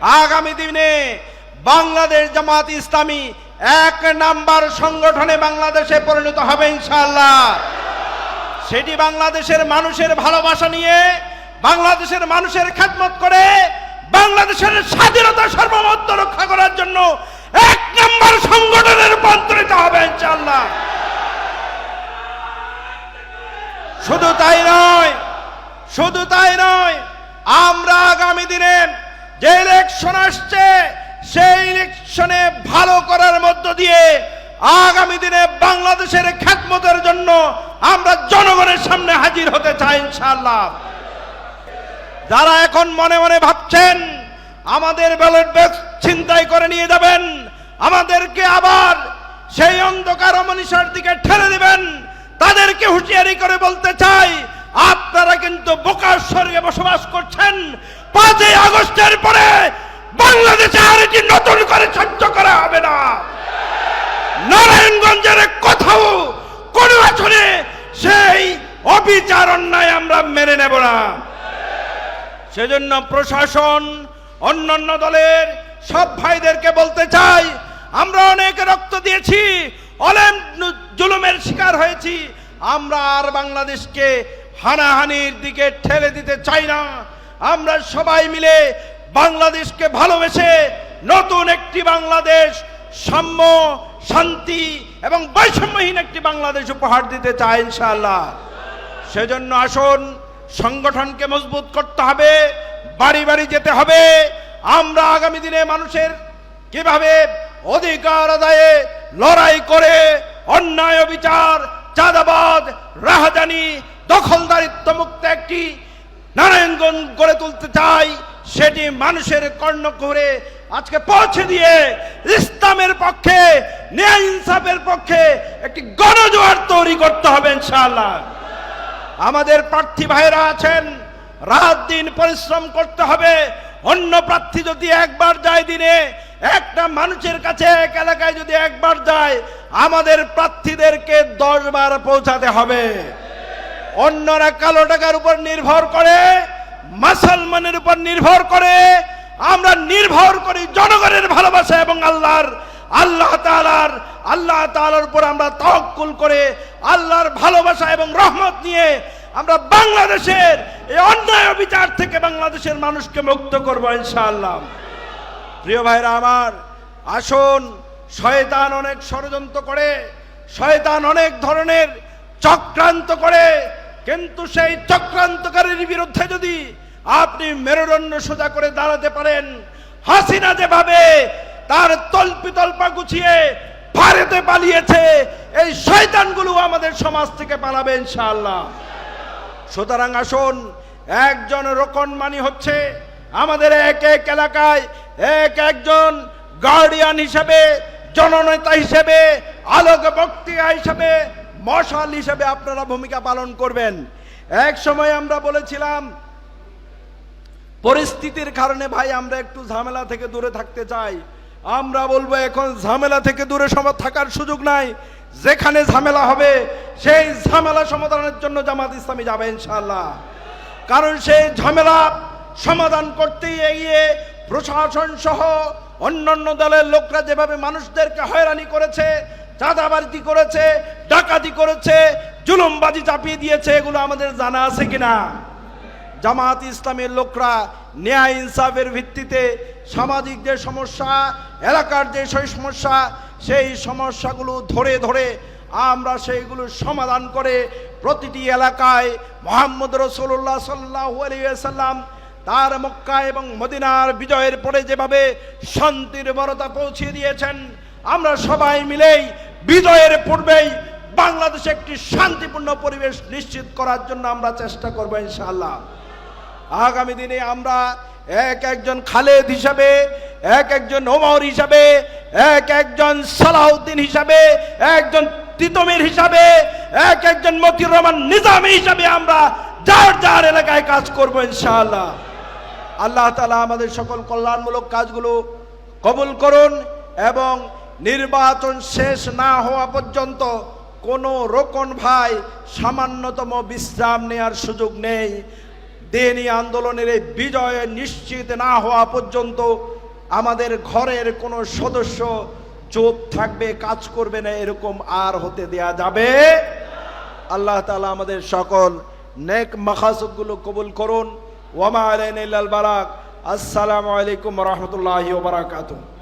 আগামী দিনে বাংলাদেশ জামাত ইসলামী এক নাম্বার সংগঠনে বাংলাদেশে পরিণত হবে ইনশাল্লাহ সেটি বাংলাদেশের মানুষের ভালোবাসা নিয়ে, বাংলাদেশের মানুষের খেদমত করে, বাংলাদেশের স্বাধীনতা সার্বভৌমত্ব রক্ষা করার জন্য এক নম্বর সংগঠনের রূপান্তরিত হবে ইনশাল্লাহ শুধু তাই নয়, শুধু তাই নয়, আমরা আগামী দিনে ইলেকশন আসছে, সেই ইলেকশনে ভালো করার মধ্য দিয়ে আগামী দিনে বাংলাদেশের খ্যাতমতের জন্য আমরা জনগণের সামনে হাজির হতে চাই ইনশাআল্লাহ। যারা এখন মনে মনে ভাবছেন, আমাদের ব্যালট বক্স ছিনতাই করে নিয়ে যাবেন, আমাদেরকে আবার সেই অন্ধকার অমনিষার দিকে ঠেলে দিবেন, তাদেরকে হুঁশিয়ারি করে বলতে চাই, আপনারা কিন্তু বোকার স্বর্গে বসবাস করছেন। পাঁচই আগস্টের পরে বাংলাদেশে আর এটি নতুন করে সহ্য করা হবে না নারায়ণগঞ্জের কোথাও কোন আসনে সেই অবিচার অন্যায় আমরা মেনে নেব না। সেজন্য প্রশাসন, অন্যান্য দলের সব ভাইদেরকে বলতে চাই, আমরা অনেক রক্ত দিয়েছি অনেক জুলুমের শিকার হয়েছি, আমরা আর বাংলাদেশকে হানাহানির দিকে ঠেলে দিতে চাই না। আমরা সবাই মিলে বাংলাদেশকে ভালোবেসে নতুন একটি বাংলাদেশ, সাম্য, শান্তি এবং বৈষম্যহীন একটি বাংলাদেশ উপহার দিতে চাই ইনশাআল্লাহ। সেজন্য আসুন, সংগঠনকে মজবুত করতে হবে, বাড়ি বাড়ি যেতে হবে। আমরা আগামী দিনে মানুষের কীভাবে অধিকার আদায়ে লড়াই করে অন্যায় বিচার, চাঁদাবাদ, রাহাজানি, দখলদারিত্ব মুক্ত একটি নারায়ণগঞ্জ গড়ে তুলতে চাই, সেটি মানুষের কর্ণ করে আজকে পৌঁছে দিয়ে ইসলামের পক্ষে, ন্যায় ইনসাফের পক্ষে একটি গণজোয়ার তৈরি করতে হবে ইনশাআল্লাহ। আমাদের প্রার্থী ভাইরা আছেন, রাত দিন পরিশ্রম করতে হবে। অন্য প্রার্থী যদি একবার যায় দিনে, একটা মানুষের কাছে এক এলাকায় যদি একবার যায়, আমাদের প্রার্থীদেরকে দশ বার পৌঁছাতে হবে। অন্যরা কালো টাকার উপর নির্ভর করে, মুসলমানের উপর নির্ভর করে। আমরা নির্ভর করি জনগণের ভালোবাসা এবং আল্লাহর, আল্লাহ তাআলার আল্লাহ তাআলার উপর আমরা তওয়াক্কুল করে আল্লাহর ভালোবাসা এবং রহমত নিয়ে আমরা বাংলাদেশের এই অন্যায় বিচার থেকে বাংলাদেশের মানুষকে মুক্ত করব ইনশাআল্লাহ। প্রিয় ভাইরা আমার, আসুন, শয়তান অনেক ষড়যন্ত্র করে, শয়তান অনেক ধরনের চক্রান্ত করে, কিন্তু সেই চক্রান্তকারীর বিরুদ্ধে যদি আপনি মেরুদণ্ড সোজা করে দাঁড়াতে পারেন, হাসিনা যেভাবে তার তল্পিতল্পা গুছিয়ে ভারতে পালিয়েছে। এই শয়তানগুলো আমাদের সমাজ থেকে পালাবে ইনশাআল্লাহ। সুতরাং আসুন, একজন রোকন মানি হচ্ছে আমাদের এক এক এলাকায় এক একজন গার্ডিয়ান হিসেবে, জননেতা হিসেবে, আলোক বক্তৃতা হিসেবে, মশাল হিসেবে আপনারা ভূমিকা পালন করবেন। এক সময় আমরা বলেছিলাম, পরিস্থিতির কারণে ভাই আমরা একটু ঝামেলা থেকে দূরে থাকতে চাই। আমরা বলব এখন ঝামেলা থেকে দূরে সম থাকার সুযোগ নাই। যেখানে ঝামেলা হবে, সেই ঝামেলা সমাধানের জন্য জামাত ইসলামী যাবে ইনশাল্লাহ কারণ সেই ঝামেলা সমাধান করতে এগিয়ে প্রশাসন সহ অন্যান্য দলের লোকরা যেভাবে মানুষদেরকে হয়রানি করেছে, চাঁদাবাজি করেছে, ডাকাতি করেছে, জুলুমবাজি চাপিয়ে দিয়েছে, এগুলো আমাদের জানা আছে কিনা? জামাত ইসলামের লোকরা ন্যায় ইনসাফের ভিত্তিতে সামাজিক যে সমস্যা, এলাকার যে সেই সমস্যা, সেই সমস্যাগুলো ধরে ধরে আমরা সেইগুলো সমাধান করে প্রতিটি এলাকায় মোহাম্মদ রসুল্লাহ সাল্লাহ আলিয়াল্লাম তার মক্কা এবং মদিনার বিজয়ের পরে যেভাবে শান্তির বরতা পৌঁছে দিয়েছেন, আমরা সবাই মিলেই বিজয়ের পূর্বেই বাংলাদেশে একটি শান্তিপূর্ণ পরিবেশ নিশ্চিত করার জন্য আমরা চেষ্টা করব ইনশাআল্লাহ। আগামী দিনে আমরা এক একজন খালেদ হিসাবে, এক একজন ওমর হিসাবে, এক একজন সালাউদ্দিন হিসাবে, একজন তিতমির হিসাবে, এক একজন মতিউর রহমান নিজামী হিসাবে আমরা যার যার এলাকায় কাজ করব ইনশাআল্লাহ। আল্লাহ তালা আমাদের সকল কল্যাণমূলক কাজগুলো কবুল করুন এবং নির্বাচন শেষ না হওয়া পর্যন্ত কোনো রোকন ভাই সামান্যতম বিশ্রাম নেওয়ার সুযোগ নেই। দিনী আন্দোলনের এই বিজয় নিশ্চিত না হওয়া পর্যন্ত আমাদের ঘরের কোনো সদস্য চুপ থাকবে, কাজ করবে না, এরকম আর হতে দেয়া যাবে আল্লাহ তালা আমাদের সকল নেক মাখাসুদগুলো কবুল করুন। ওয়ামা আলাইনা বারাক আসসালামু আলাইকুম রহমতুল্লাহি ওয়া বারাকাতুহু।